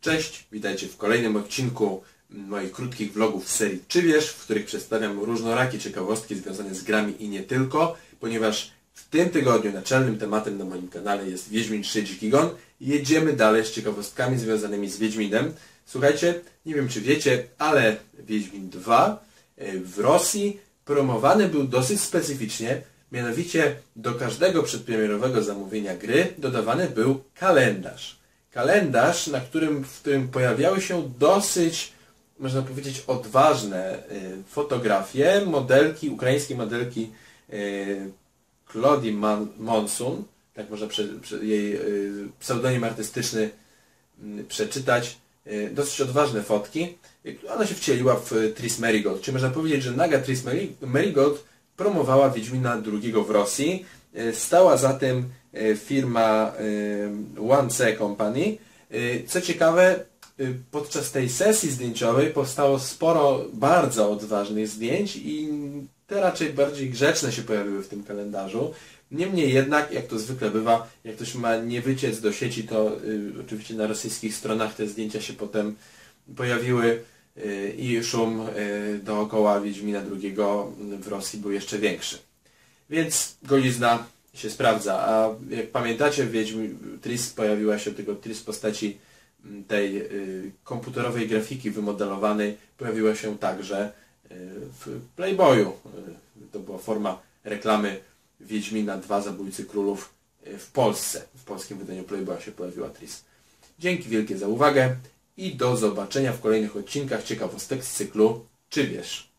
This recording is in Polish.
Cześć, witajcie w kolejnym odcinku moich krótkich vlogów z serii Czy wiesz, w których przedstawiam różnorakie ciekawostki związane z grami i nie tylko, ponieważ w tym tygodniu naczelnym tematem na moim kanale jest Wiedźmin 3 Dziki Gon. Jedziemy dalej z ciekawostkami związanymi z Wiedźminem. Słuchajcie, nie wiem czy wiecie, ale Wiedźmin 2 e, w Rosji promowany był dosyć specyficznie, mianowicie do każdego przedpremierowego zamówienia gry dodawany był kalendarz kalendarz, na którym, w którym pojawiały się dosyć, można powiedzieć, odważne y, fotografie modelki, ukraińskiej modelki y, Claudii Monsun, tak można prze, prze, jej y, pseudonim artystyczny przeczytać, dosyć odważne fotki. Ona się wcieliła w Tris Merigold, czyli można powiedzieć, że naga Tris Merigold promowała Wiedźmina II w Rosji. Stała za tym E, firma e, One C Company. E, co ciekawe, podczas tej sesji zdjęciowej powstało sporo bardzo odważnych zdjęć i te raczej bardziej grzeczne się pojawiły w tym kalendarzu. Niemniej jednak, jak to zwykle bywa, jak ktoś ma nie wyciec do sieci, to y, oczywiście na rosyjskich stronach te zdjęcia się potem pojawiły y, i szum y, dookoła Wiedźmina II w Rosji był jeszcze większy. Więc golizna się sprawdza. A jak pamiętacie, Wiedźmi, Tris pojawiła się tego Tris w postaci mm, tej y, komputerowej grafiki wymodelowanej, pojawiła się także y, w Playboyu. Y, to była forma reklamy Wiedźmina 2 Zabójcy Królów w Polsce. W polskim wydaniu Playboya się pojawiła Tris. Dzięki wielkie za uwagę i do zobaczenia w kolejnych odcinkach ciekawostek z cyklu Czy wiesz?